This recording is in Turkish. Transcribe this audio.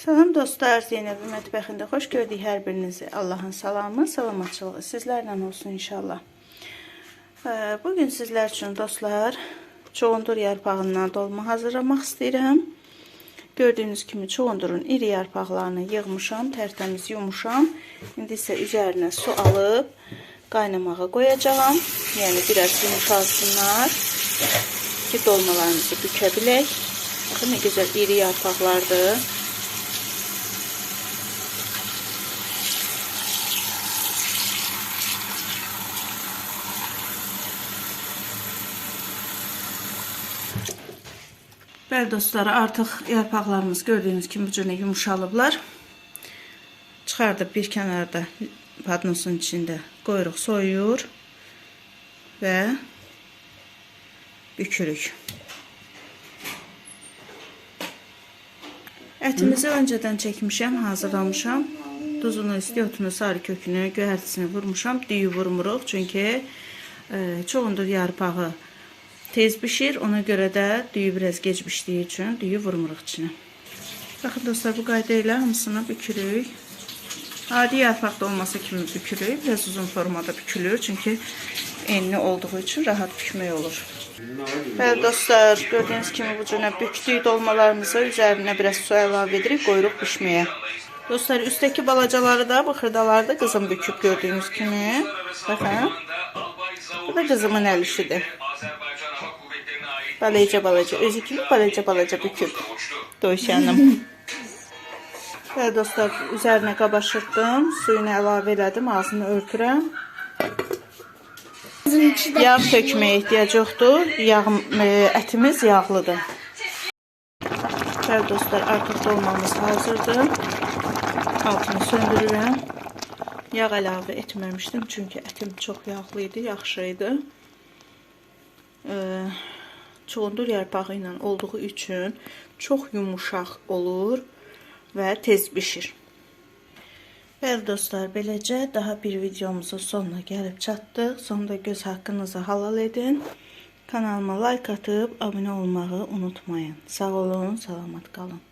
Salam dostlar, Zeynəb mətbəxində xoş gördük hər birinizi. Allahın salamı, salamatçılığı sizlərlə olsun inşallah. Ee, Bugün sizlər üçün dostlar, çoğundur yarpağından dolma hazırlamaq istəyirəm. Gördüyünüz kimi çoğundurun iri yarpaqlarını yığmışam, tərtəmiz yumuşam. İndi isə üzərinə su alıb qaynamağa qoyacağam. Yəni biraz yumuşalsınlar ki dolmalarımızı bükę bilək. Baxın nə gözəl iri yarpaqlardır. Bəli dostlar, artıq yarpaqlarımız gördüyünüz kimi bu cürə yumuşalıblar. Çıxardıb bir kənarda padnosun içində qoyuruq, soyuyur və bükürük. Ətimizi öncədən çəkmişəm, hazırlamışam. Duzunu, istiotunu, sarı kökünü, göyərtisini vurmuşam. Düyü vurmuruq çünki e, çoğundur yarpağı tez bişir. Ona görə də düyü biraz gec bişdiyi üçün düyü vurmuruq içinə. Baxın dostlar, bu qayda ilə hamısını bükürük. Adi yarpaq dolması kimi bükürük. Biraz uzun formada bükülür çünki enli olduğu üçün rahat bükmək olur. Bəli dostlar, gördüyünüz kimi bu cürə bükdük dolmalarımızı üzərinə biraz su əlavə edirik, qoyuruq bişməyə. Dostlar, üsttəki balacaları da, bu xırdaları da qızım büküb gördüyünüz kimi. Baxın. Bu da qızımın əl işidir. Balaca balaca, özü kimi balaca balaca büküb. Döyüşənim. Bəli dostlar, üzərinə qabaşırdım, suyunu əlavə elədim, ağzını örtürəm. Yağ tökməyə ehtiyac yoxdur. Yağ, e, ətimiz yağlıdır. Bəli dostlar, artıq dolmamız hazırdır. Altını söndürürəm. Yağ əlavə etməmişdim çünki ətim çox yağlı idi, yaxşı idi. E, çoğundur yarpağı ilə olduğu üçün çox yumuşaq olur və tez bişir. Bəli dostlar, beləcə daha bir videomuzun sonuna gəlib çatdıq. Sonda göz haqqınızı halal edin. Kanalıma like atıb abunə olmağı unutmayın. Sağ olun, salamat qalın.